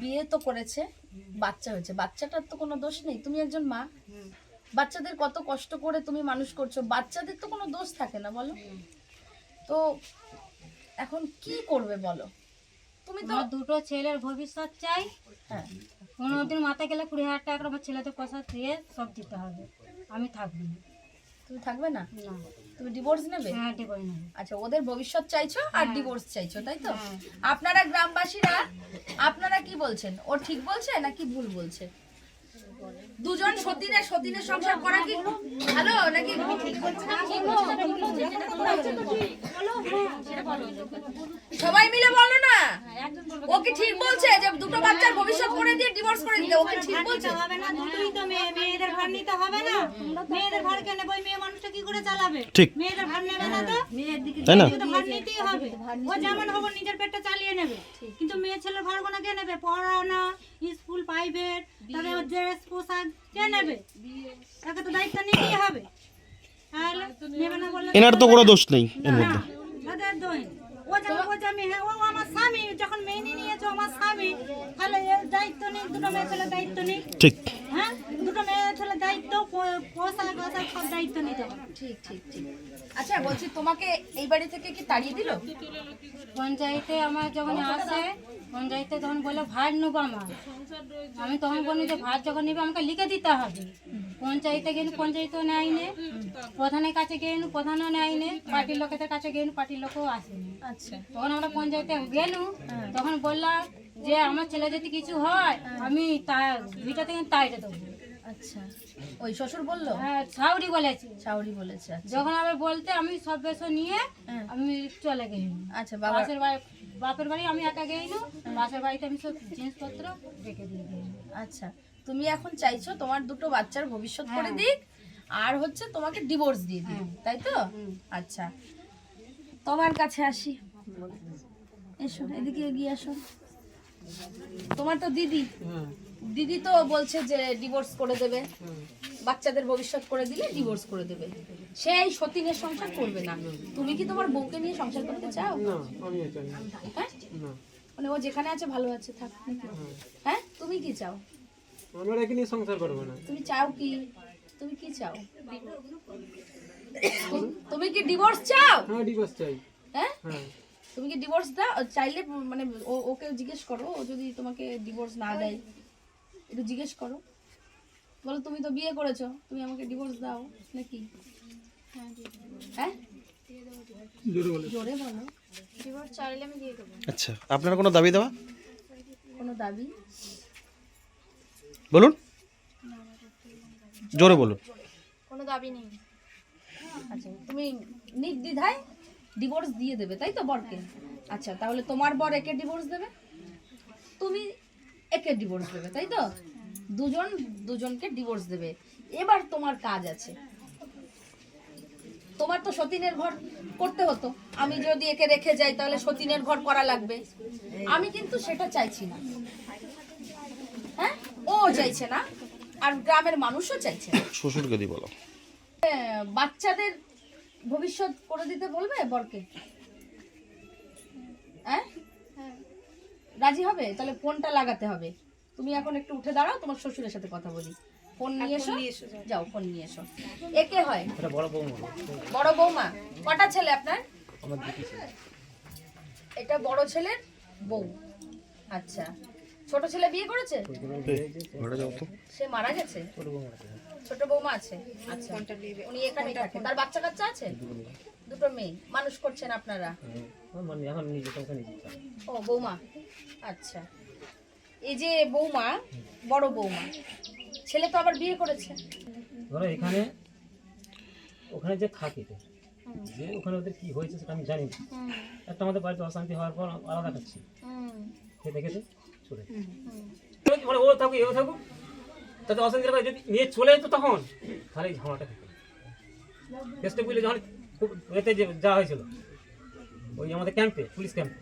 বিয়ে তো করেছে বাচ্চা হয়েছে। বাচ্চাটার তো কোনো দোষ নেই। তুমি একজন মা। বাচ্চাদের কত কষ্ট করে তুমি মানুষ করছ। বাচ্চাদের তো কোনো দোষ থাকে না বলো। তো এখন কি করবে বলো? তুমি তো দুটো ছেলের ভবিষ্যৎ চাই। হ্যাঁ। পনেরো দিন মাথায় গেলে কুড়ি হাজার টাকা আমার ছেলেদের পয়সা দিয়ে সব দিতে হবে। আমি থাকব না। তুমি থাকবে না? তুমি ডিভোর্স নেবে? হ্যাঁ ডিভোর্স নেব। আচ্ছা ওদের ভবিষ্যৎ চাইছো আর হ্যাঁ। ডিভোর্স চাইছো তাই তো? হ্যাঁ। আপনারা গ্রামবাসীরা আপনারা কি বলছেন? ও ঠিক বলছে নাকি ভুল বলছে? দুজন সতীনের সতীনের সংসার করা কি ভালো নাকি সবাই মিলে বলো না ও কি ঠিক বলছে যে দুটো বাচ্চার ভবিষ্যৎ করে দিয়ে ডিভোর্স করে দিতে ও কি ঠিক বলছে। হবে না দুটোই তো মেয়ে মেয়েদের ভার নিতে হবে না। মেয়েদের ভার কেন? বই মেয়ে মানুষটা কি করে চালাবে? ঠিক। মেয়েদের ভার নেবে না তো? তাই না? তো ভার নিতেই হবে। ও যেমন হবে। নিজের পেটটা চালিয়ে নেবে। কিন্তু মেয়ে ছেলের ভার গোনা কে নেবে? পড়াশোনা স্কুল প্রাইভেট তাহলে ওর ড্রেস পোশাক কে নেবে? তাকে তো দায়িত্ব নিতেই হবে। তাহলে নেবে না বললে এনার তো কোনো দোষ নেই এর মধ্যে। ও যেমন ও যেমন হ্যাঁ ও আমার স্বামী যখন মেনে নিয়েছে ও আমার তাহলে এর দায়িত্ব নেই দুটো মেয়ে দায়িত্ব নেই ঠিক। হ্যাঁ? দুটো মেয়ে দায়িত্ব সব দায়িত্ব নিতে হবে। ঠিক ঠিক ঠিক। আচ্ছা বলছি তোমাকে এই বাড়ি থেকে কি তাড়িয়ে দিল? পঞ্চায়েতে আমার যখন আসে পঞ্চায়েতে তখন বলে ভার নেব আমার। আমি তখন বলি যে ভার যখন নেবে আমাকে লিখে দিতে হবে। পঞ্চায়েতে গেলে পঞ্চায়েতও নেয় নে প্রধানের কাছে গেলু প্রধানও নেয় নে পার্টির লোকেদের কাছে গেলু পার্টির লোকও আসেনি। আচ্ছা। তখন আমরা পঞ্চায়েতে গেলু তখন বললাম যে আমার ছেলে যদি কিছু হয় আমি তা ভিটা থেকে তাইটে দেবো। আচ্ছা। ওই শ্বশুর বলল? হ্যাঁ ছাউরি বলেছি। চাউরি বলেছে আচ্ছা। যখন আবার বলতে আমি সব বেসন নিয়ে হ্যাঁ। আমি চলে গেলাম। আচ্ছা বাবা। পাশের বাড়ি বাপের বাড়ি আমি একা গেইনু পাশের বাড়িতে আমি সব জিনিসপত্র রেখে দিয়ে আচ্ছা তুমি এখন চাইছো তোমার দুটো বাচ্চার ভবিষ্যৎ করে হ্যাঁ। দিক আর হচ্ছে তোমাকে ডিভোর্স দিয়ে দিক হ্যাঁ। তাই তো? আচ্ছা। তোমার কাছে আসি। এসো এদিকে এগিয়ে আসো। তোমার তো দিদি। দিদি তো বলছে যে ডিভোর্স করে দেবে। বাচ্চাদের ভবিষ্যৎ করে দিলে ডিভোর্স করে দেবে। সেই সতীনের সংসার করবে না। তুমি কি তোমার বউকে নিয়ে সংসার করতে চাও। হ্যাঁ? মানে ও যেখানে আছে ভালো আছে থাক হ্যাঁ? তুমি কি চাও? আমরা একে নিয়ে সংসার করব না। তুমি চাও কি? তুমি কি চাও? তুমি কি ডিভোর্স চাও? হ্যাঁ ডিভোর্স চাই। হ্যাঁ? হ্যাঁ। তুমি কি ডিভোর্স দাও? চাইলে মানে ও- ওকে জিজ্ঞেস করো ও যদি তোমাকে ডিভোর্স না দেয়। একটু জিজ্ঞেস করো। বলো তুমি তো বিয়ে করেছ তুমি আমাকে ডিভোর্স দাও নাকি? হ্যাঁ জোরে বলো। ডিভোর্স চাইলে আমি দিয়ে দেবো। আচ্ছা আপনার কোনো দাবি দেওয়া? কোনো দাবি? বলুন। জোরে বলুন। কোনো দাবি নেই। আচ্ছা তুমি নির্দ্বিধায় ডিভোর্স দিয়ে দেবে তাই তো বরকে? আচ্ছা তাহলে তোমার বর একে ডিভোর্স দেবে? তুমি একে ডিভোর্স দেবে তাই তো? দুজন দুজনকে ডিভোর্স দেবে। এবার তোমার কাজ আছে। তোমার তো সতীনের ঘর করতে হতো। আমি যদি একে রেখে যাই তাহলে সতীনের ঘর করা লাগবে। আমি কিন্তু সেটা চাইছি না। হ্যাঁ? ও চাইছে না আর গ্রামের মানুষও চাইছে না। শ্বশুরকে দি বলো। বাচ্চাদের ভবিষ্যৎ করে দিতে বলবে বরকে? হ্যাঁ? রাজি হবে? তাহলে ফোনটা লাগাতে হবে। তুমি এখন একটু উঠে দাঁড়াও তোমার শ্বশুরের সাথে কথা বলি। ফোন নিয়ে এসো। যাও। ফোন নিয়ে এসো। একে হয়? বড় বৌমা। বড় বৌমা? কটা ছেলে আপনার? এটা বড় ছেলের বউ। আচ্ছা। ছোট ছেলে বিয়ে করেছে? ঘরে যাও তো সে মারা গেছে? ছোট বৌমা আছে। আচ্ছা। উনি এখানে থাকেন। তার বাচ্চা কাচ্চা আছে? দুটো মেয়ে। মানুষ করছেন আপনারা? ও বৌমা। আচ্ছা। এই যে বৌমা বড় বৌমা ছেলে তো আবার বিয়ে করেছে। ধরো এখানে ওখানে যে থাকে যে ওখানে ওদের কি হয়েছে সেটা আমি জানি না। একটা আমাদের বাড়িতে অশান্তি হওয়ার পর আলাদা খাচ্ছি। খেতে খেতে চলে মানে ও থাকুক এও থাকুক তাতে অশান্তি লাগবে যদি নিয়ে চলে যেত তখন তাহলে এই ঝামেলাটা থেকে কেসটা বুঝলে যখন খুব এতে যে যাওয়া হয়েছিল ওই আমাদের ক্যাম্পে পুলিশ ক্যাম্পে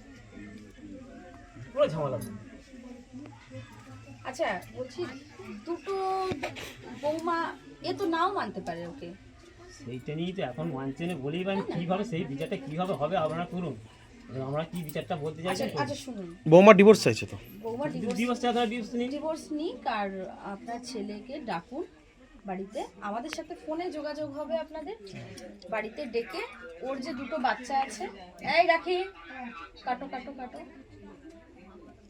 পুরো ঝামেলা আচ্ছা বলছি দুটো বৌমা এ তো নাও মানতে পারে ওকে। সেইটা নিয়েই তো এখন মানছে না বলেই বা কীভাবে সেই বিচারটা কীভাবে হবে আপনারা করুন। আমরা কি বিচারটা বলতে আচ্ছা চাইছি? আচ্ছা শুনুন। বৌমা ডিভোর্স চাইছে তো। বৌমা ডিভোর্স দিবস চাঁদা দিবস নিন ডিভোর্স নিক। আর আপনার ছেলেকে ডাকুন বাড়িতে। আমাদের সাথে ফোনে যোগাযোগ হবে আপনাদের। বাড়িতে ডেকে ওর যে দুটো বাচ্চা আছে এই রাখি। কাটো কাটো কাটো।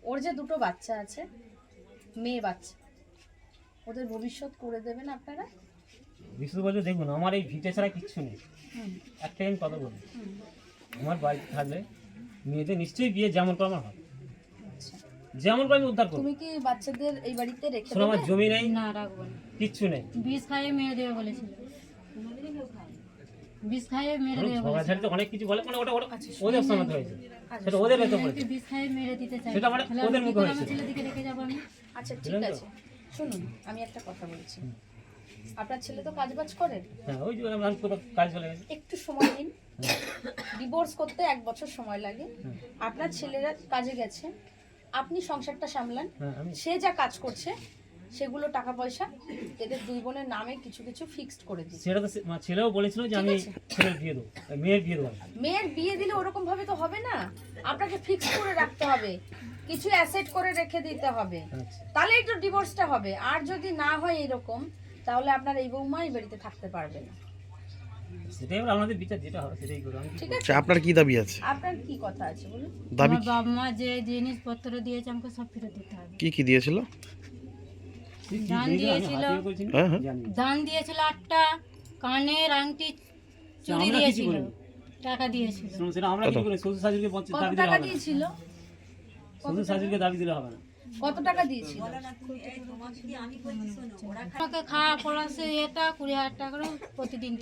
ওর যে দুটো বাচ্চা আছে মেয়ে বাচ্চা। ওদের ভবিষ্যৎ করে দেবেন আপনারা। বলছে দেখুন আমার এই ভিটে ছাড়া কিচ্ছু নেই। একটাই আমি কথা বলি। আমার বাড়িতে থাকলে মেয়েদের নিশ্চয়ই বিয়ে যেমন করে আমার হবে আচ্ছা। যেমন করে আমি উদ্ধার করব। তুমি কি বাচ্চাদের এই বাড়িতে রেখে শোনো আমার জমি নেই। না রাখব না। কিচ্ছু নেই। বিষ খাইয়ে মেরে দেবে বলেছিল বিষ খাইয়ে মেরে দেবে বলেছিল তো অনেক কিছু বলে মানে ওটা ওটা ওদের সমাধান হয়েছে। সেটা ওদের হয়তো বলেছে বিষ খাইয়ে মেরে দিতে চাই। সেটা মানে ওদের মুখে হয়েছে। ছেলের দিকে রেখে যাব আমি। আচ্ছা ঠিক আছে। শুনুন আমি একটা কথা বলছি। আপনার ছেলে তো কাজ বাজ করে হ্যাঁ ওই যে কাজ চলে গেছে। একটু সময় দিন ডিভোর্স করতে এক বছর সময় লাগে। আপনার ছেলেরা কাজে গেছে। আপনি সংসারটা সামলান। হ্যাঁ সে যা কাজ করছে সেগুলো টাকা পয়সা এদের দুই বোনের নামে কিছু কিছু ফিক্সড করে দিন সেটা তো ছেলেও বলেছিল যে আমি ছেলের বিয়ে দেবো মেয়ের বিয়ে দেবো। মেয়ের বিয়ে দিলে ওরকম ভাবে তো হবে না। আপনাকে ফিক্স করে রাখতে হবে। কিছু অ্যাসেট করে রেখে দিতে হবে। আচ্ছা। তাহলেই তো ডিভোর্সটা হবে। আর যদি না হয় এরকম তাহলে আপনার এই বৌমা এই বাড়িতে থাকতে পারবে না। সেটাই এবার আমাদের বিচার যেটা হবে সেটাই করব আমি ঠিক আছে। আচ্ছা আপনার কি দাবি আছে? আপনার কি কথা আছে বলুন? দাবি আমার বাবা মা যে জিনিসপত্র দিয়েছে আমাকে সব ফেরত দিতে হবে। কি কি দিয়েছিল? কি কি ধান আমি দিয়েছিল। হাতিয়ে করেছি না? হ্যাঁ হ্যাঁ। জানি না। ধান দিয়েছিল আটটা কানের আংটি চুরি আমরা কিছু দিয়েছিল। টাকা দিয়েছিল। শুনুন, সেটা আমরা কি করে শ্বশুর শাশুড়িকে বঞ্চিত কত দাবি দিলে টাকা হবে না। দিয়েছিল? শ্বশুর শাশুড়িকে দাবি দিলে হবে না। কত টাকা দিয়েছিল? আমাকে খাওয়া পড়াছে এটা কুড়ি হাজার টাকা করে প্রতিদিন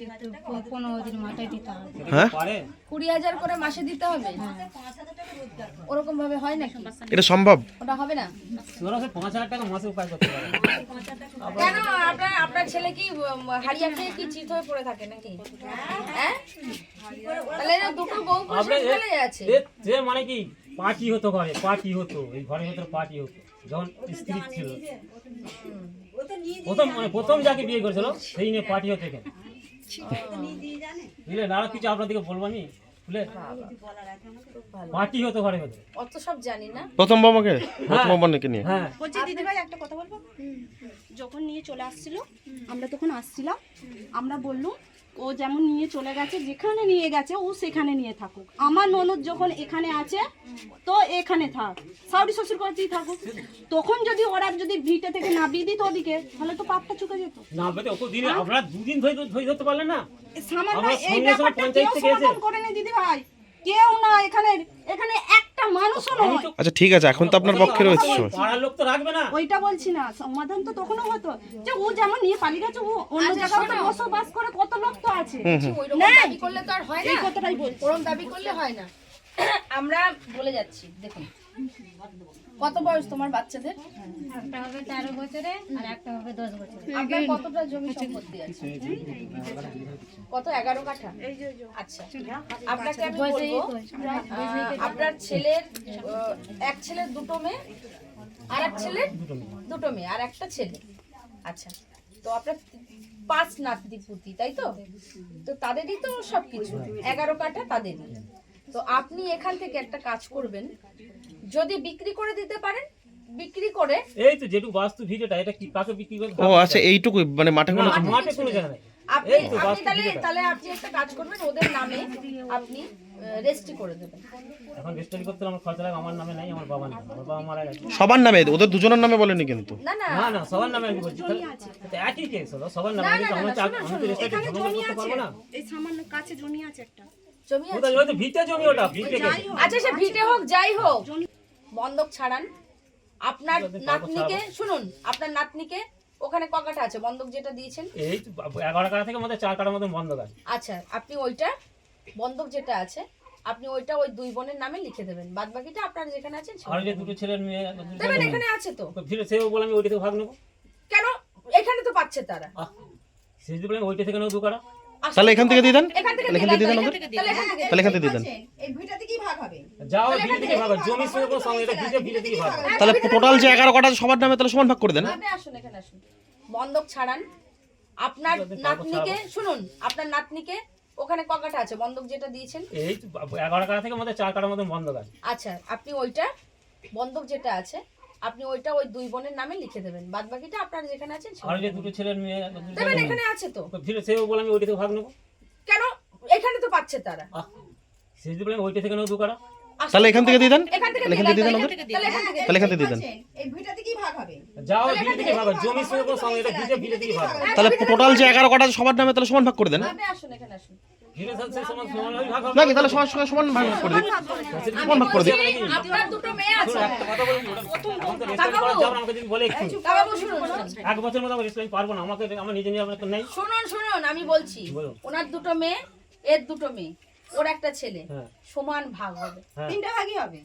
পনেরো দিন মাথায় দিতে হবে। হ্যাঁ? কুড়ি হাজার করে মাসে দিতে হবে? ওরকম ভাবে হয় নাকি? এটা সম্ভব? ওটা হবে না? পাঁচ হাজার টাকা মাসে উপায় করতে পারে। কেন আপনার আপনার ছেলে কি হারিয়া খেয়ে কি চিত হয়ে পড়ে থাকে নাকি? হ্যাঁ? তাহলে দুটো বউ আছে যে মানে কি? পার্টি হতো ঘরে পার্টি হতো এই ঘরের ভেতরে পার্টি হতো। যখন স্ত্রী ছিল। প্রথম মানে প্রথম যাকে বিয়ে করেছিল সেই নিয়ে পার্টি হতো এখানে। বুঝলেন আর কিছু আপনাদেরকে বলব আমি। পার্টি হতো ভেতরে। অত সব জানি না। প্রথম বাবাকে? প্রথম বাবাকে নিয়ে? হ্যাঁ। বলছি দিদিভাই একটা কথা বলব? যখন নিয়ে চলে আসছিল আমরা তখন আসছিলাম। আমরা বললুম ও যেমন নিয়ে চলে গেছে যেখানে নিয়ে গেছে ও সেখানে নিয়ে থাকুক। আমার ননদ যখন এখানে আছে তো এখানে থাক। শাশুড়ি শ্বশুর বাড়িতেই থাকুক। তখন যদি ওরা যদি ভিটে থেকে নামিয়ে দিত ওদিকে তাহলে তো পাপটা চুকে যেত। না বেতে অত দিন আপনারা দুদিন ধরে ধরে ধরতে পারলেন না? সামান্য এই ব্যাপারটা কেউ সমাধান করেনি দিদি ভাই কেউ না এখানে এখানে মানুষও নয়। আচ্ছা ঠিক আছে এখন তো আপনার পক্ষে রয়েছে পাড়ার লোক তো রাখবে না। ওইটা বলছি না সমাধান তো তখনও হতো। যে ও যেমন নিয়ে পালিয়ে গেছে ও অন্য আচ্ছা, জায়গায় তো বসবাস করে কত লোক তো আছে। ওইরকম। দাবি করলে তো আর হয় না। এই কথাটাই বলছি। ওরকম দাবি করলে হয় না। আমরা বলে যাচ্ছি দেখুন। কত বয়স তোমার বাচ্চাদের? একটা হবে তেরো বছরে আর একটা হবে দশ বছরে। আপনার কতটা জমি সম্পত্তি আছে? কত এগারো কাঠা? আচ্ছা। আপনাকে আমি বলব আপনার ছেলের এক ছেলের দুটো মেয়ে আর এক ছেলের দুটো মেয়ে আর একটা ছেলে। আচ্ছা। তো আপনার পাঁচ নাতি পুতি তাই তো? তো তাদেরই তো সবকিছু। এগারো কাঠা তাদেরই। তো আপনি এখান থেকে একটা কাজ করবেন যদি বিক্রি করে দিতে পারেন বিক্রি করে এই তো যেটুকু বাস্তু ভিডিওটা এটা কি কাকে বিক্রি করে ও আচ্ছা এইটুকুই মানে মাঠে কোনো মাঠে কোনো জায়গা নাই। আপনি এই তো আপনি বাস্তু তাহলে তাহলে আপনি একটা কাজ করবেন ওদের নামে আপনি রেজিস্ট্রি করে দেবেন। এখন রেজিস্ট্রি করতে আমার খরচা লাগে আমার নামে নাই আমার বাবার নামে। আমার বাবা মারা গেছে। সবার নামে ওদের দুজনের নামে বলেনি কিন্তু। না না। না না সবার নামে আমি বলছি। তাহলে- একই কেস হলো সবার নামে আমি তো আমি তো রেজিস্ট্রি করতে পারব না। এই সামান্য কাছে জমি আছে একটা। জমি আছে। ওটা ওই তো ভিটে জমি ওটা ভিটে আচ্ছা সে ভিটে হোক যাই হোক। বন্ধক ছাড়ান। আপনার নাতনিকে শুনুন আপনার নাতনিকে ওখানে ককাটা আছে? বন্ধক যেটা দিয়েছেন। এই 11 কাটা থেকে আমাদের চার কাটার মধ্যে বন্ধক আছে। আচ্ছা আপনি ওইটা বন্ধক যেটা আছে আপনি ওইটা ওই দুই বোনের নামে লিখে দেবেন। বাদ বাকিটা আপনার যেখানে আছেন আর যে দুটো ছেলের মেয়ে দেবেন এখানে আছে তো। ভিড়ে সেও বলে আমি ওইটা থেকে ভাগ নেব। কেন? এখানে তো পাচ্ছে তারা। আহ, সে বলে ওইটা থেকে নেব দু কাটা তাহলে এখান থেকে দিয়ে দেন। এখান থেকে তাহলে এখান থেকে দিয়ে দেন দিয়ে তাহলে এখান থেকে দিয়ে দেন। যাও ভিড়ে থেকে ভাগ জমি সঙ্গে কোনো সঙ্গে এটা ভিড়ে ভিড়ে থেকে ভাগ তাহলে টোটাল যে এগারো কটা আছে সবার নামে তাহলে সমান ভাগ করে দেন। আপনি আসুন এখানে আসুন। বন্ধক ছাড়ান। আপনার নাতনিকে শুনুন আপনার নাতনিকে ওখানে ককাটা আছে? বন্ধক যেটা দিয়েছেন? এই তো, 11 কাটা থেকে আমাদের চার কাটার মধ্যে বন্ধক আছে। আচ্ছা আপনি ওইটা বন্ধক যেটা আছে আপনি ওইটা ওই দুই বোনের নামে লিখে দেবেন। বাদ বাকিটা আপনার যেখানে আছেন আর যে দুটো ছেলের মেয়ে দেবেন এখানে আছে তো। ফিরে সেও বলে আমি ওইটা থেকে ভাগ নেব। কেন? এখানে তো পাচ্ছে তারা। সে যদি বলে আমি ওইটা থেকে নেব দু কাটা তাহলে এখান থেকে দিয়ে দেন। এখান থেকে থেকে দিয়ে দেন ওদের তাহলে এখান থেকে তাহলে এখান থেকে দিয়ে দেন। এই ভিটাতে কি ভাগ হবে? যাও ভিড়ে থেকে ভাগ জমি সঙ্গে কোনো সঙ্গে এটা ভিড়ে থেকে ভাগ তাহলে টোটাল যে এগারো কাটা আছে সবার নামে তাহলে সমান ভাগ করে দেন। আপনি আসুন এখানে আসুন। নাকি তাহলে সবার সঙ্গে সমান ভাগ করে দিন সমান ভাগ করে আপনার দুটো মেয়ে আছে। একটা কথা বলুন বলে শুনুন শুনুন। এক বছর মতো আমি পারব না। আমাকে আমার নিজে নিয়ে তো নেই। শুনুন শুনুন আমি বলছি। ওনার দুটো মেয়ে এর দুটো মেয়ে। ওর একটা ছেলে। হ্যাঁ। সমান ভাগ হবে। হ্যাঁ। তিনটা ভাগই হবে।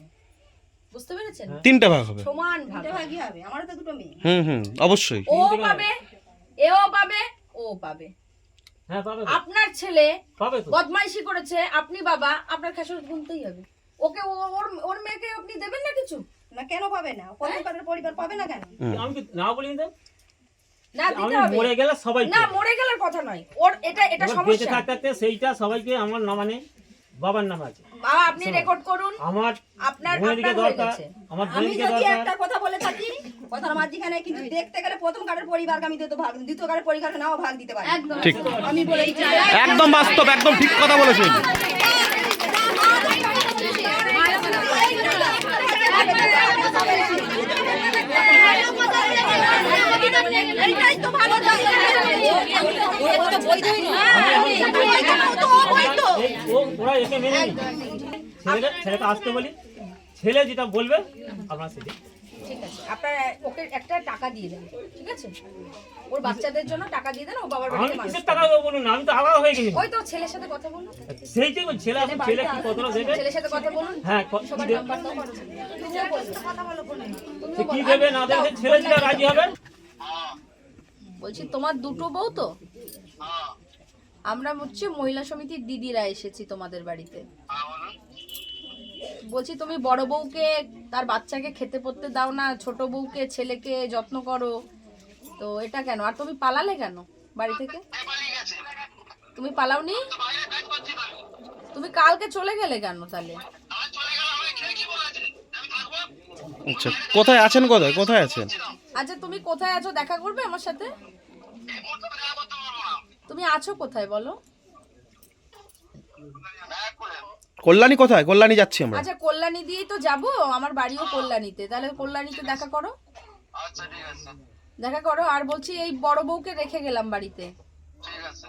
বুঝতে পেরেছেন? তিনটা ভাগ হবে। সমান ভাগ ভাগই হবে। আমারও তো দুটো মেয়ে। হুম হুম অবশ্যই। ও পাবে এও পাবে ও পাবে। হ্যাঁ আপনার ছেলে বদমাইশি করেছে আপনি বাবা আপনার খেসর গুনতেই হবে। ওকে ওর ওর মেয়েকে আপনি দেবেন না কিছু? না কেন পাবে না? পরিবারের পরিবার পাবে না কেন? আমি না বলি না দিতে হবে। মরে গেলে সবাই না মরে কথা নয়। ওর এটা এটা সমস্যা। থাকতে থাকতে সেইটা সবাইকে আমার নামানে বাবার নাম আছে। বাবা আপনি রেকর্ড করুন আমার আপনার আপনার হয়ে গেছে আমি যদি একটা কথা বলে থাকি কথার মাঝখানে কিন্তু দেখতে গেলে প্রথম কারের পরিবারকে আমি দিতে ভাগ দ্বিতীয় কারের পরিবারকে নাও ভাগ দিতে পারি একদম ঠিক আমি বলে দিচ্ছি একদম বাস্তব একদম ঠিক কথা বলেছেন এইটাই তো ভালো ওরা একে মেনে নি ছেলেটা ছেলেটা আসতে বলি। ছেলে যেটা বলবে আপনার সেটা। ঠিক আছে। আপনার ওকে একটা টাকা দিয়ে দেন ঠিক আছে? ওর বাচ্চাদের জন্য টাকা দিয়ে দেন ও বাবার বাড়িতে মানুষ টাকা দেবো বলুন না? আমি তো আলাদা হয়ে গেছি। ওই তো ছেলের সাথে কথা বলুন। সেইটাই বলছি, ছেলে ছেলে কি কতটা দেবে? ছেলের সাথে কথা বলুন। হ্যাঁ সবার নাম্বার দাও বলবে সে কি দেবে না দেবে? ছেলে যেটা রাজি হবে? বলছি তোমার দুটো বউ তো? আমরা হচ্ছে মহিলা সমিতির দিদিরা এসেছি তোমাদের বাড়িতে। বলছি তুমি বড় বউকে তার বাচ্চাকে খেতে পড়তে দাও না ছোট বউকে ছেলেকে যত্ন করো। তো এটা কেন? আর তুমি পালালে কেন বাড়ি থেকে? তুমি পালাওনি? তুমি কালকে চলে গেলে কেন তাহলে? আচ্ছা কোথায় আছেন কোথায়? কোথায় আছেন? আচ্ছা তুমি কোথায় আছো দেখা করবে আমার সাথে? তুমি আছো কোথায় বলো? কল্যাণী কোথায়? কল্যাণী যাচ্ছি আমরা। আচ্ছা কল্যাণী দিয়েই তো যাব। আমার বাড়িও কল্যাণীতে। তাহলে কল্যাণীতে দেখা করো। আচ্ছা ঠিক আছে। দেখা করো। আর বলছি এই বড় বউকে রেখে গেলাম বাড়িতে। ঠিক আছে।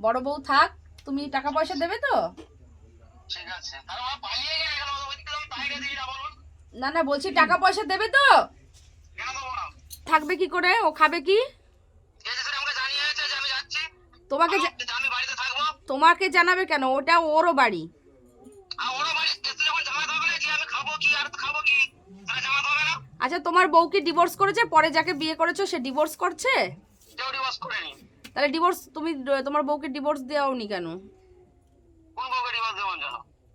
বড় বউ থাক তুমি টাকা পয়সা দেবে তো? না না বলছি টাকা পয়সা দেবে তো? থাকবে কি করে? ও খাবে কি? তোমাকে তোমাকে জানাবে কেন? ওটা ওরও বাড়ি। আচ্ছা তোমার বউ কি ডিভোর্স করেছে? পরে যাকে বিয়ে করেছ সে ডিভোর্স করছে? তাহলে ডিভোর্স তুমি তোমার বউকে ডিভোর্স দেওয়াওনি কেন?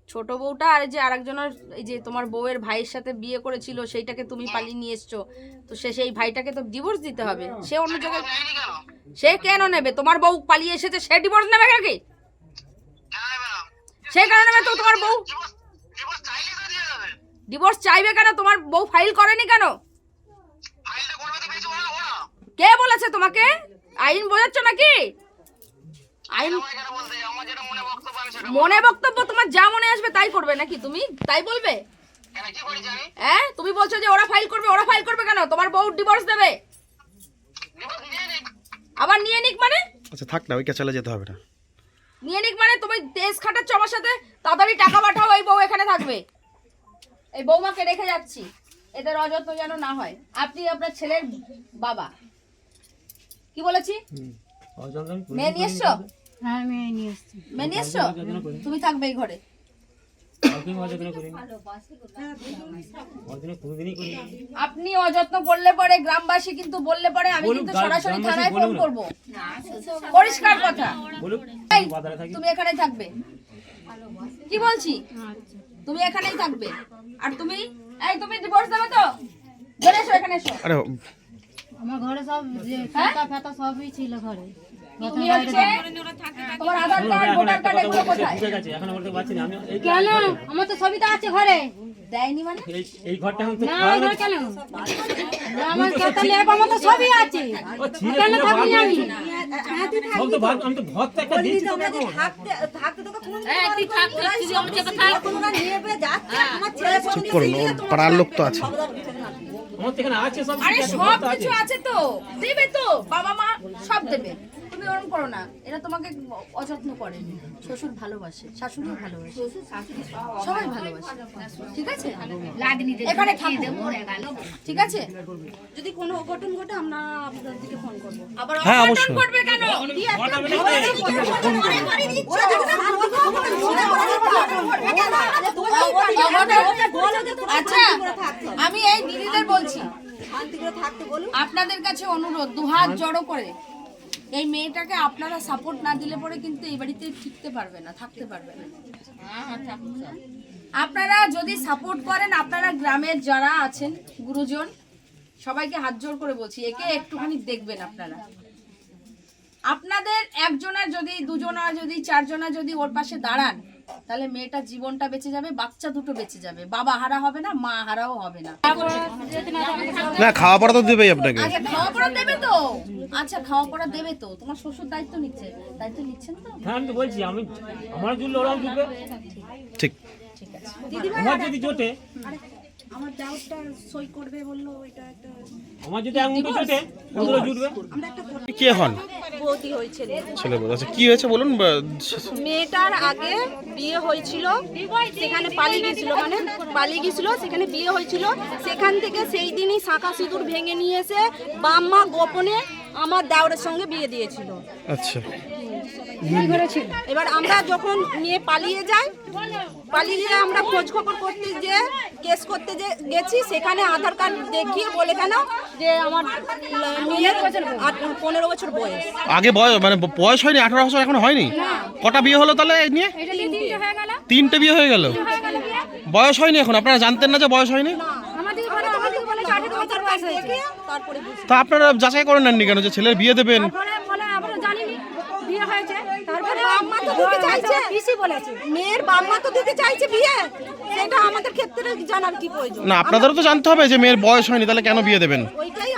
ছোট বউটা আর এই যে আরেকজনের এই যে তোমার বউয়ের ভাইয়ের সাথে বিয়ে করেছিল সেইটাকে তুমি পালিয়ে নিয়ে এসছো তো সে সেই ভাইটাকে তো ডিভোর্স দিতে হবে। সে অন্য জায়গায় সে কেন নেবে? তোমার বউ পালিয়ে এসেছে সে ডিভোর্স নেবে নাকি সে কেন নেবে? তো তোমার বউ ডিভোর্স চাইবে কেন? তোমার বউ ফাইল করেনি কেন? কে বলেছে তোমাকে? আইন বোঝাচ্ছ নাকি? আইন মনে বক্তব্য তোমার যা মনে আসবে তাই করবে নাকি তুমি? তাই বলবে? হ্যাঁ তুমি বলছো যে ওরা ফাইল করবে ওরা ফাইল করবে কেন? তোমার বউ ডিভোর্স দেবে। আবার নিয়ে নিক মানে? আচ্ছা থাক না ওইটা চলে যেতে হবে না। নিয়ে নিক মানে? তুমি দেশ খাটাচ্ছ আমার সাথে তাড়াতাড়ি টাকা পাঠাও এই বউ এখানে থাকবে। এই বৌমাকে রেখে যাচ্ছি। এদের অযত্ন যেন না হয়। আপনি আপনার ছেলের বাবা। কি বলেছি? মেয়ে নিয়ে এসছো? হ্যাঁ মেয়ে নিয়ে এসছি। মেয়ে নিয়ে এসছো? তুমি থাকবে এই ঘরে। আপনি অযত্ন করলে পরে গ্রামবাসী কিন্তু বললে পরে আমি কিন্তু সরাসরি থানায় ফোন। করব। পরিষ্কার কথা। তুমি এখানে থাকবে। কি বলছি? তুমি এখানেই থাকবে। আর তুমি এই তুমি ডিভোর্স দেবে তো? চলে এসো এখানে এসো। আরে আমার ঘরে সব যে খাতা ফাতা সবই ছিল ঘরে। তুমি হচ্ছে তোমার আধার কার্ড ভোটার কার্ড এগুলো কোথায়? ঠিক আছে এখন বলতে পারছি না আমি এই কেন? আমার তো সবই তো আছে ঘরে। দেয়নি মানে? এই ঘরটা এখন না কেন? আমার কথা লেপ আমার তো সবই আছে। ও ছিঁড়ে কেন ছিঁড়ে থাকবি ভাগ আমি সব তো ভাগ আমি তো ভর তো একটা দিচ্ছি তোকে এখন চুপ করুন ও পাড়ার লোক তো আছে। আমার তো এখানে আছে সব আরে সব কিছু আছে তো দেবে তো বাবা মা সব দেবে। তুমি ওরকম করো না। এরা তোমাকে অযত্ন করে। শ্বশুর ভালোবাসে শাশুড়িও ভালোবাসে। সবাই ভালোবাসে। ঠিক আছে? এখানে ঠিক আছে? যদি কোনো অঘটন ঘটে আমরা আপনাদের দিকে ফোন করব। আবার হ্যাঁ, অঘটন করবে কেন? আচ্ছা আমি এই দিদিদের বলছি। আপনাদের কাছে অনুরোধ দুহাত জড়ো করে এই মেয়েটাকে আপনারা সাপোর্ট না দিলে পরে কিন্তু এই বাড়িতে টিকতে পারবে না থাকতে পারবে না। আপনারা যদি সাপোর্ট করেন আপনারা গ্রামের যারা আছেন গুরুজন সবাইকে হাত জোর করে বলছি একে একটুখানি দেখবেন আপনারা। আপনাদের একজনের যদি দুজনা যদি চারজনা যদি ওর পাশে দাঁড়ান তাহলে মেয়েটার জীবনটা বেঁচে যাবে বাচ্চা দুটো বেঁচে যাবে। বাবা হারা হবে না মা হারাও হবে না। না খাওয়া পড়া তো দেবেই আপনাকে। খাওয়া পড়া দেবে তো? আচ্ছা খাওয়া পড়া দেবে তো তোমার শ্বশুর দায়িত্ব নিচ্ছে দায়িত্ব নিচ্ছেন তো? হ্যাঁ আমি তো বলছি আমি আমার জুটলে ওরাও জুটবে। ঠিক। আমার যদি জোটে আমার ডাউটটা সই করবে বলল ওইটা একটা আমার যদি আঙুলটা জোটে ওগুলো জুটবে। কে হন? বৌদি হয়েছিল। ছেলে বলে আচ্ছা কি হয়েছে বলুন মেয়েটার আগে বিয়ে হয়েছিল সেখানে পালিয়ে গেছিল মানে পালিয়ে গেছিল সেখানে বিয়ে হয়েছিল। সেখান থেকে সেই দিনই শাঁখা সিঁদুর ভেঙে নিয়ে এসে বাম্মা গোপনে আমার দেওরের সঙ্গে বিয়ে দিয়েছিল। আচ্ছা। এবার আমরা যখন নিয়ে পালিয়ে যাই পালিয়ে গিয়ে আমরা খোঁজ খবর করতে যে কেস করতে যে গেছি সেখানে আধার কার্ড দেখিয়ে বলে কেন যে আমার মেয়ের পনেরো বছর বয়স। আগে বয়স মানে বয়স হয়নি আঠারো বছর এখন হয়নি? কটা বিয়ে হলো তাহলে নিয়ে? তিনটে বিয়ে হয়ে গেল। বয়স হয়নি এখন আপনারা জানতেন না যে বয়স হয়নি আধার কার্ড দেখে তারপরে বুঝি। তা আপনারা যাচাই করে নেননি কেন যে ছেলের বিয়ে দেবেন? তারপরে তো দিতে চাইছে। পিসি বলেছে। মেয়ের বাম্মা তো দিতে চাইছে বিয়ে। সেটা আমাদের ক্ষেত্রে জানার কি প্রয়োজন? না আপনাদেরও তো জানতে হবে যে মেয়ের বয়স হয়নি তাহলে কেন বিয়ে দেবেন? ওইটাই